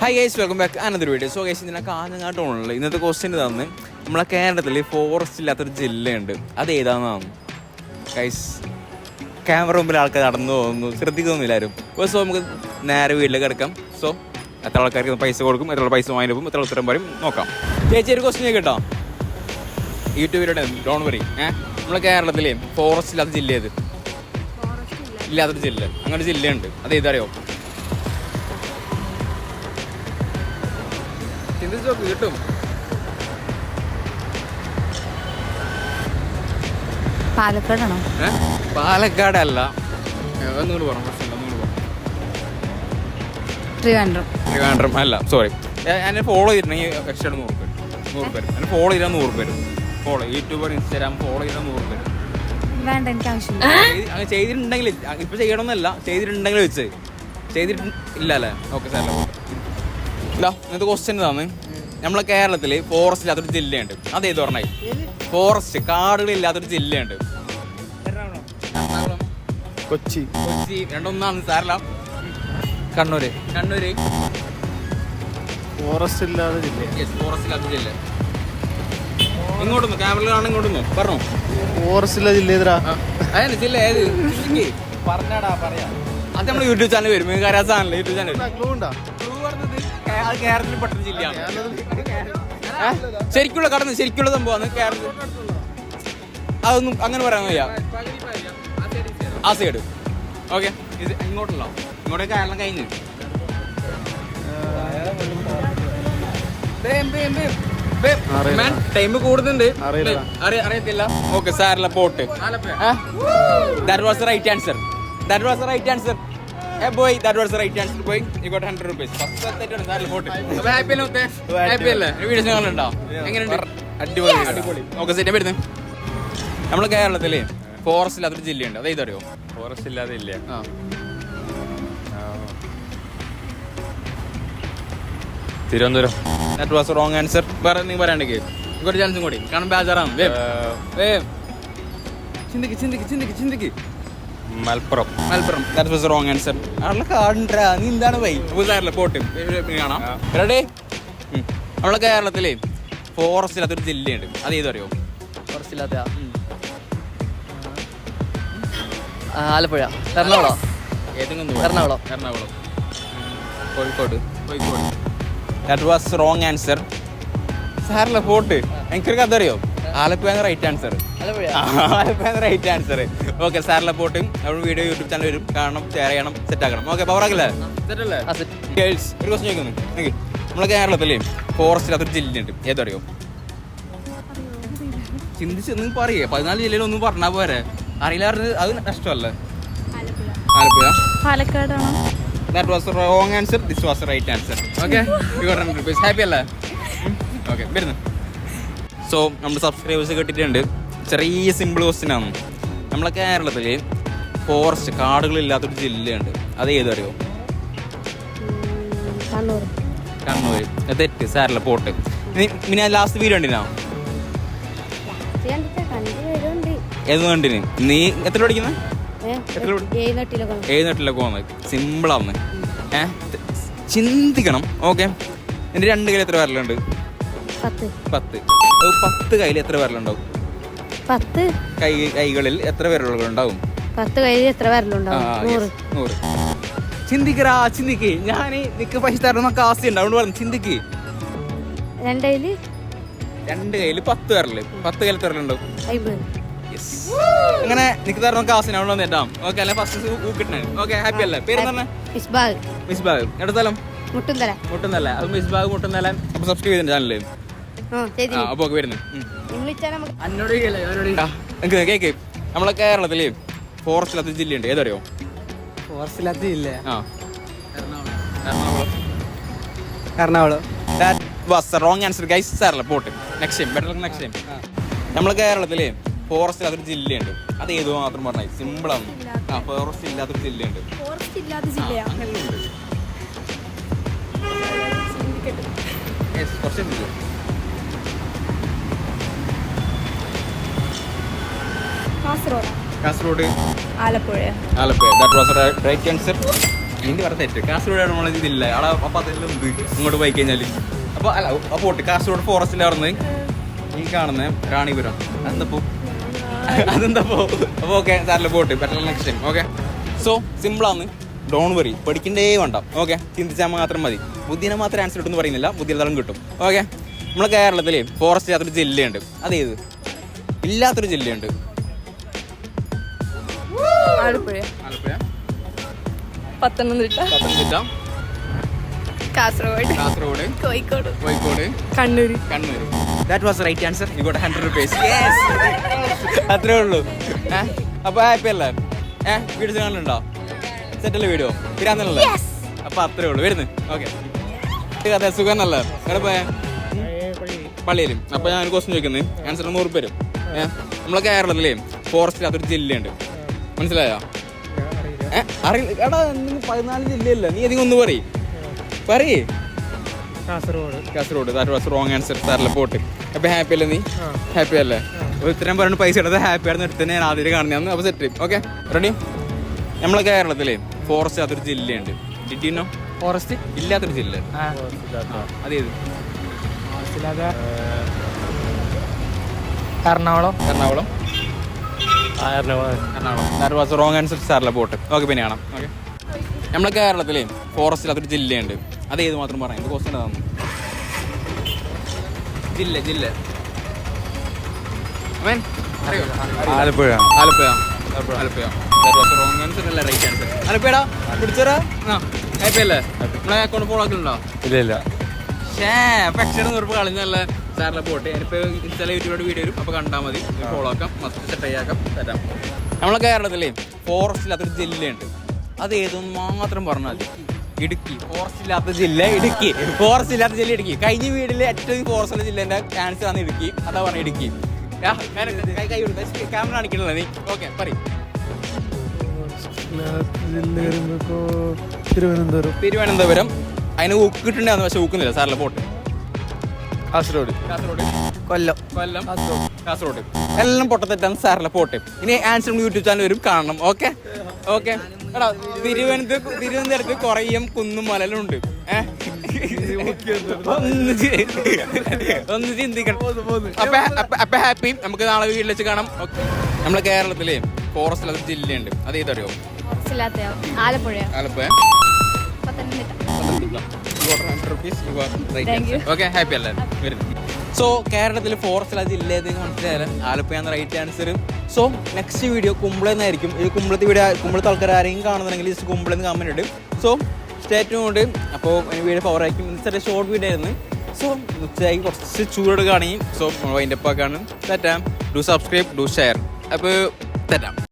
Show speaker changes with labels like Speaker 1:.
Speaker 1: Hi guys welcome back അനന്തര video so guys ഇതിനൊക്കെ കാഞ്ഞങ്ങാട്ടുള്ള ഇന്നത്തെ ക്വസ്റ്റ്യൻ തന്ന് നമ്മളെ കേരളത്തിൽ ഫോറസ്റ്റ് ഇല്ലാത്തൊരു ജില്ലയുണ്ട്. അത് ഏതാണെന്നാണ് ഗൈസ് ക്യാമറ മുമ്പിൽ ആൾക്കാർ നടന്നു പോകുന്നു. ശ്രദ്ധിക്കുന്നില്ല ആരും. സോ നമുക്ക് നേരെ വീട്ടിലേക്ക് കിടക്കാം. സോ എത്ര ആൾക്കാർക്ക് പൈസ കൊടുക്കും എത്ര പൈസ വാങ്ങി പോകും എത്ര ഉത്തരം പറയും നോക്കാം. ചേച്ചി ഒരു ക്വസ്റ്റ്യൻ കേട്ടോ യൂട്യൂബിലൂടെ ഡോൺ വരി ഏഹ് നമ്മളെ കേരളത്തിലെ ഫോറസ്റ്റ് ഇല്ലാത്ത ജില്ല ഏത്? ഇല്ലാത്തൊരു ജില്ല. അങ്ങനെ ജില്ലയുണ്ട്. അത് ഏതറിയോ ചിന്തിച്ച് നോക്ക് കിട്ടും.
Speaker 2: പാലക്കാടാണോ?
Speaker 1: പാലക്കാടല്ല. ഒന്നുകൂടി പറഞ്ഞു
Speaker 2: ട്രിവാൻഡ്രം.
Speaker 1: ട്രിവാൻഡ്രം അല്ല സോറി എന്നെ ഫോളോ ചെയ്തിട്ടുണ്ടെങ്കിൽ എക്സ്ട്രാ നൂറ് പേര്. നൂറ് പേര്. എന്നെ ഫോളോ ചെയ്താൽ നൂറ് പേര്. ഫോളോ യൂട്യൂബർ ഇൻസ്റ്റാഗ്രാം ഫോളോ ചെയ്താൽ നൂറ് പേര്.
Speaker 2: വേണ്ട എനിക്ക് ആവശ്യമില്ല.
Speaker 1: അങ്ങനെ ചെയ്തിട്ടുണ്ടെങ്കിൽ ഇപ്പൊ ചെയ്യണമെന്നല്ല ചെയ്തിട്ടുണ്ടെങ്കിൽ വെച്ച്. ചെയ്തിട്ട് ഇല്ല അല്ലേ ഓക്കെ സാർ ഇല്ല ഇന്നത്തെ ക്വസ്റ്റ്യൻ ഇതാണ്. നമ്മളെ കേരളത്തിൽ ഫോറസ്റ്റ് ഇല്ലാത്തൊരു ജില്ലയുണ്ട്. അതേത് ഏത് ഫോറസ്റ്റ് ഫോറസ്റ്റ് കാടുകളില്ലാത്തൊരു ജില്ലയുണ്ട്.
Speaker 3: കൊച്ചി.
Speaker 1: കൊച്ചി രണ്ടൊന്നാണ് സാറല്ല
Speaker 3: കണ്ണൂര്.
Speaker 1: കണ്ണൂര്.
Speaker 3: ഫോറസ്റ്റ് ഇല്ലാത്ത ജില്ല.
Speaker 1: ഫോറസ്റ്റ് ഇല്ലാത്ത ജില്ല. ഇങ്ങോട്ടൊന്ന് ക്യാമറയിലാണ് കാണാൻ ഇങ്ങോട്ടൊന്ന് പറഞ്ഞോ.
Speaker 3: ഫോറസ്റ്റ് ഇല്ലാത്ത ജില്ല
Speaker 1: ജില്ല ഏത്.
Speaker 3: പറഞ്ഞാടാ പറയാ.
Speaker 1: അത് നമ്മുടെ യൂട്യൂബ് ചാനൽ വരും. കരാ ചാനൽ യൂട്യൂബ് ചാനൽ
Speaker 3: ക്ലൂ ഉണ്ടാ?
Speaker 1: അത് കേരളത്തിൽ പെട്ടൊരു ജില്ലയാണ്? ശരിക്കുള്ള കടന്ന് ശരിക്കുള്ള സംഭവമാണ് കേരളത്തിൽ. അതൊന്നും അങ്ങനെ പറയാൻ വയ്യ. ആ സൈഡ് ഓക്കെ ഇത് ഇങ്ങോട്ടുള്ള ഇങ്ങോട്ടേക്ക് കേരളം കഴിഞ്ഞ്. ടൈം കൂടുന്നുണ്ട്. അറിയത്തില്ല. ഓക്കെ സാറില്ല pot. That was right answer that was right answer got hundred rupees first സാറിൽ പോട്ട് അപ്പോൾ ഹാപ്പി അല്ലേ ഹാപ്പി അല്ലേ? വീഡിയോസ് കാണുന്നുണ്ടോ? എങ്ങനെയുണ്ട്? അടിപൊളി അടിപൊളി ഓക്കെ സെറ്റ് വരുന്നത് നമ്മൾ കേരളത്തിൽ ഫോറസ്റ്റ് ഇല്ലാത്തൊരു ജില്ലയുണ്ട്. അത് ഇതറിയോ
Speaker 3: ഫോറസ്റ്റ് ഇല്ലാതെ ഇല്ല.
Speaker 1: ആ.
Speaker 3: Thiruvananthapuram.
Speaker 1: That was wrong answer വേറെ നീ പറയാണ്ടെങ്കിൽ ഒരു ചാൻസും കൂടി. കാരണം ബാജാറാണ് വേ. ചിന്തിക്ക് ചിന്തിക്ക് ചിന്തിക്ക് ചിന്തിക്ക്.
Speaker 3: Malappuram.
Speaker 1: Malappuram. That was wrong answer കാണണ്ടാ നീ എന്താണ് വൈ സാറില്ല പോട്ട് കാണാം റെഡി നമ്മളെ കേരളത്തിലെ ഫോറസ്റ്റ് ഇല്ലാത്തൊരു ജില്ലയുണ്ട്. അത് ഏതറിയോ?
Speaker 4: ഫോറസ്റ്റ് ഇല്ലാത്ത ആലപ്പുഴ. എറണാകുളം.
Speaker 1: ഏതെങ്കിലും
Speaker 4: Ernakulam.
Speaker 1: Ernakulam. Kozhikode. Kozhikode. That was wrong answer സാറില്ല പോട്ട്. എനിക്കൊരു കഥ അറിയോ? Alappuzha right answer
Speaker 4: Alappuzha
Speaker 1: right answer okay സാറിലെ പോട്ട് നമ്മുടെ വീഡിയോ യൂട്യൂബ് ചാനൽ വരും കാണണം ഷെയർ ചെയ്യണം സെറ്റ് ആക്കണം. Okay power ആക്കില്ലേ? സെറ്റ് അല്ലേ?
Speaker 4: ആ, set.
Speaker 1: ഗേൾസ് ഒരു ക്വസ്റ്റൻ ചോദിക്കുന്നു. നമ്മളെ കേരളത്തിലേ ഫോറസ്റ്റിൽ അതൊരു ജില്ലയുണ്ട്. ഏതറിയോ? ചിന്തിച്ച് നിങ്ങൾ പറയേ. പതിനാല് ജില്ലയിൽ ഒന്നും പറഞ്ഞാൽ പോരെ. അറിയില്ല അത് നഷ്ടമല്ലേ? Alappuzha.
Speaker 2: പാലക്കാടാണോ.
Speaker 1: That was wrong answer this was right answer okay rupees happy അല്ലേ? ഓക്കെ വരുന്നു. സോ നമ്മൾ സബ്സ്ക്രൈബേഴ്സ് കിട്ടിയിട്ടുണ്ട്. ചെറിയ സിമ്പിൾ ക്വസ്റ്റ്യൻ ആണ്. നമ്മളെ കേരളത്തിൽ ഫോറസ്റ്റ് കാടുകളില്ലാത്തൊരു ജില്ലയുണ്ട്. അത് ഏതറിയോ
Speaker 2: കണ്ണൂർ.
Speaker 1: തെറ്റ്. സാരല്ല പോട്ട്. പിന്നെ ലാസ്റ്റ് വീഡിയോ ഉണ്ടിനാ ഏത് കണ്ടിന്? നീ എത്ര പഠിക്കുന്ന? എത്ര പഠി-
Speaker 2: ഏഴ് നട്ടിലൊക്കെ
Speaker 1: ഏത് നാട്ടിലൊക്കെ പോകുന്നത് സിമ്പിളാന്ന് ഏ ചിന്തിക്കണം. ഓക്കെ എന്റെ രണ്ട് കയ്യിൽ എത്ര വരലുണ്ട്?
Speaker 2: പത്ത്.
Speaker 1: പത്ത്. കയ്യിൽ എത്ര വിരലുണ്ടാവും?
Speaker 2: പത്ത്.
Speaker 1: കൈ കൈകളിൽ എത്ര വിരലുകളുണ്ടാവും?
Speaker 2: പത്ത് കയ്യിൽ എത്ര വരലുണ്ടാവും? നൂറ്.
Speaker 1: ചിന്തിക്കറാ ചിന്തിക്ക്. ഞാൻ നിക്ക് പൈസ തരണം കാശ് ഉണ്ട് അതുകൊണ്ട് പറഞ്ഞു ചിന്തിക്ക്.
Speaker 2: രണ്ടയിൽ
Speaker 1: രണ്ട് കയ്യിൽ പത്ത് വിരൽ പത്ത് കയ്യിൽ എത്ര വിരലുണ്ടാവും. അങ്ങനെ നിക്ക് തരണം കാശിന് അവിടെ വന്നിട്ടാം. ഓക്കെ അല്ലെ? ഫസ്റ്റ് കിട്ടണേ. ഓക്കെ ഹാപ്പി അല്ലേ? പേര് തന്നെ?
Speaker 2: മിസ്ബാഗ്
Speaker 1: മിസ്ബാഗ് ബാഗ്. എടുത്ത സ്ഥലം
Speaker 2: മുട്ടുന്തല
Speaker 1: മുട്ടുന്നല്ല അത് മിസ്ബാഗ് മുട്ടുന്നല അപ്പൊ സബ്സ്ക്രൈബ് ചെയ്തിട്ടുണ്ട്
Speaker 2: ആ
Speaker 1: അപ്പൊ വരുന്നു. കേക്ക്. നമ്മളെ കേരളത്തിൽ ഫോറസ്റ്റ് ഇല്ലാത്ത ജില്ലയുണ്ട്. ഏതറിയോ?
Speaker 4: ഫോറസ്റ്റ് ഇല്ലാത്ത ജില്ല
Speaker 1: ആ. Ernakulam. Was wrong answer guys സാറല്ല pot. Next time better next time നമ്മളെ കേരളത്തിൽ ഫോറസ്റ്റ് ഇല്ലാത്തൊരു ജില്ലയുണ്ട്. അത് ഏതോ മാത്രം പറഞ്ഞാൽ സിമ്പിൾ ആണ്. ആ ഫോറസ്റ്റ് ഇല്ലാത്തൊരു ജില്ലയുണ്ട്.
Speaker 2: ഫോറസ്റ്റ് ഇല്ലാത്ത ജില്ലയാ?
Speaker 1: അങ്ങനെയുണ്ട്.
Speaker 2: Kasaragod.
Speaker 1: Kasaragod?
Speaker 2: Alappuzha.
Speaker 1: Alappuzha. That was right answer ഇനി പറഞ്ഞ തെറ്റ്. കാസർഗോഡ് നമ്മളെ ഇതില്ല. അവിടെ അപ്പം അതെല്ലാം ഉണ്ട്. ഇങ്ങോട്ട് പോയി കഴിഞ്ഞാൽ അപ്പൊ അല്ല ആ പോട്ട്. കാസർഗോഡ് ഫോറസ്റ്റിലാർന്ന് ഈ കാണുന്ന റാണിപുരം. അതെന്തപ്പോ? അതെന്തപ്പോ അപ്പൊ ഓക്കെ സാറിലെ pot? Better next time okay so സിമ്പിളാന്ന് don't worry പഠിക്കണ്ടേ വേണ്ട. ഓക്കെ ചിന്തിച്ചാൽ മാത്രം മതി. ബുദ്ധിനെ മാത്രം ആൻസർ കിട്ടും എന്ന് പറയുന്നില്ല. ബുദ്ധിയിലും കിട്ടും. ഓക്കെ നമ്മളെ കേരളത്തിൽ ഫോറസ്റ്റ് ഇല്ലാത്തൊരു ജില്ലയുണ്ട്. അതേത്? ഇല്ലാത്തൊരു ജില്ലയുണ്ട്.
Speaker 5: Alappuzha.
Speaker 1: Alappuzha.
Speaker 5: Pathanamthitta.
Speaker 1: Pathanamthitta.
Speaker 5: Kasaragod.
Speaker 1: Kasaragod.
Speaker 5: Kozhikode.
Speaker 1: Kozhikode.
Speaker 5: Kannur
Speaker 1: Kannur that was right answer you got hundred rupees അത്രേ ഉള്ളൂ. ഏ? അപ്പോൾ ഹാപ്പി അല്ലേ ഏ? വീഡിയോസ് കാണലുണ്ടോ സെറ്റല്ലേ വീഡിയോ പിരാന്നല്ലേ അപ്പോൾ അത്രേ ഉള്ളൂ. വരുന്നു. ഓക്കെ. അതെ സുഖം എന്നല്ലേ എവിടെ പോയാ? പള്ളിയിലും. അപ്പോൾ ഞാൻ ഒരു ക്വസ്റ്റ്യൻ ചോദിക്കുന്നത് ആൻസർ നൂറ് പേരും നമ്മളെ കേരളത്തിലേ ഫോറസ്റ്റ് അതൊരു ജില്ലയുണ്ട്. മനസ്സിലായോ? അറിയില്ല. എടാ നീ പതിനാല് ജില്ലയല്ല? നീ അധികം ഒന്ന് പറയ്. പറയേ.
Speaker 4: Kasaragod.
Speaker 1: Kasaragod. That was wrong answer സാറിലെ പോട്ട്. അപ്പൊ ഹാപ്പി അല്ലേ നീ? ഹാപ്പി അല്ലേ? ഒരു ഇത്രയും പറഞ്ഞു പൈസ എടുത്ത് ഹാപ്പി ആയിരുന്നു എടുത്ത് ഞാൻ ആദ്യം കാണുന്നതാണ് അപ്പൊ സെറ്റ് ഓക്കെ റെഡി നമ്മളെ കേരളത്തിലെ ഫോറസ്റ്റ് അതൊരു ജില്ലയുണ്ട്. ഡിഡിനോ
Speaker 4: ഫോറസ്റ്റ്
Speaker 1: ഇല്ലാത്തൊരു ജില്ല. ആ, അതേത്
Speaker 4: Ernakulam.
Speaker 1: Ernakulam. That was wrong answer സാറിലെ ബോട്ട് ഓക്കെ പിന്നെ കാണാം. ഓക്കെ നമ്മളെ കേരളത്തിലെ ഫോറസ്റ്റിൽ അതൊരു ജില്ലയുണ്ട്. അത് ഏത് മാത്രം പറയാം? ഇത് ക്വസ്റ്റൻ അതാണ് ജില്ല ജില്ല. Alappuzha.
Speaker 3: Alappuzha.
Speaker 1: Alappuzha. Alappuzha. That was wrong answer അല്ല റൈറ്റ് ആൻസർ ആലപ്പുഴടാ പിടിച്ചോടാ. ആ ഹാപ്പി അല്ലേ നമ്മളെ അക്കൗണ്ട് ഫോളോ ആക്കലുണ്ടോ?
Speaker 3: ഇല്ല ഇല്ല.
Speaker 1: ഷേ കളഞ്ഞല്ല സാറിലെ പോട്ടെ. ഞാനിപ്പോ ഇൻസ്റ്റാൾ യൂട്യൂബിലൂടെ വീഡിയോ വരും. അപ്പോൾ കണ്ടാൽ മതി. ഫോളോ ആക്കാം. മസ്റ്റ് സെറ്റ് ആക്കാം. തരാം. നമ്മളെ കേരളത്തിലെ ഫോറസ്റ്റില്ലാത്തൊരു ജില്ലയുണ്ട്. അത് ഏതൊന്ന് മാത്രം പറഞ്ഞാൽ മതി. ഇടുക്കി. ഫോറസ്റ്റ് ഇല്ലാത്ത ജില്ല ഇടുക്കി. ഫോറസ്റ്റ് ഇല്ലാത്ത ജില്ല ഇടുക്കി. കഴിഞ്ഞ വീടിലെ ഏറ്റവും ഫോറസ്റ്റ് ഉള്ള ജില്ലേന്റെ ചാൻസ് ആണ് ഇടുക്കി. അതാ പറഞ്ഞ ഇടുക്കി. ക്യാമറ കാണിക്കണല്ലോ നീ. ഓക്കെ പറയും.
Speaker 4: തിരുവനന്തപുരം.
Speaker 1: തിരുവനന്തപുരം. അതിന് ഊക്കിട്ടുണ്ടായിരുന്നു പക്ഷെ ഊക്കുന്നില്ല. സാറിലെ പോട്ട്.
Speaker 3: കാസർഗോഡ്.
Speaker 1: കാസർഗോഡ്.
Speaker 4: കൊല്ലം.
Speaker 1: കൊല്ലം. കാസർഗോഡ്. എല്ലാം പൊട്ടത്തെറ്റാണ് സാറിലെ പോട്ടെ. ഇനി ആൻസർ യൂട്യൂബ് ചാനൽ വരും കാണണം. ഓക്കെ ഓക്കെ എടാ തിരുവനന്തപുരം തിരുവനന്തപുരത്ത് കുറേയും കുന്നും മലലും ഉണ്ട്. ഒന്ന് ചിന്തിക്കണം. അപ്പൊ അപ്പൊ- ഹാപ്പി നമുക്ക് നാളെ വീട്ടിൽ വെച്ച് കാണാം. ഓക്കെ നമ്മളെ കേരളത്തിലെ ഫോറസ്റ്റ് ഒരു ജില്ലയുണ്ട്. അത് ഏതറിയോ?
Speaker 2: Alappuzha.
Speaker 1: Alappuzha
Speaker 2: Pathanamthitta.
Speaker 5: Thank you.
Speaker 1: Okay happy അല്ലേ? സോ കേരളത്തിൽ ഫോറസ്റ്റിലെ ജില്ല ഏതെങ്കിലും മനസ്സിലായാലും? ആലപ്പുഴ എന്ന right answer so next video കുമ്പളെന്നായിരിക്കും ഈ കുമ്പളത്തെ വീഡിയോ കുമ്പളത്തെ ആൾക്കാർ ആരെങ്കിലും കാണുന്നുണ്ടെങ്കിൽ ജസ്റ്റ് കുമ്പളെന്ന് കമന്റ് ഇടും. സോ സ്റ്റേറ്റും കൊണ്ട് അപ്പോൾ വീഡിയോ പവർ ആയിരിക്കും. ഇന്നത്തെ ഷോർട്ട് വീഡിയോ ആയിരുന്നു. സോ ഉച്ചയായി. കുറച്ച് ചൂടെടുക്കുകയാണെങ്കിൽ സോ അതിന്റെ ഒപ്പം കാണും തെറ്റാം ഡു സബ്സ്ക്രൈബ് ഡു ഷെയർ അപ്പോൾ തെറ്റാം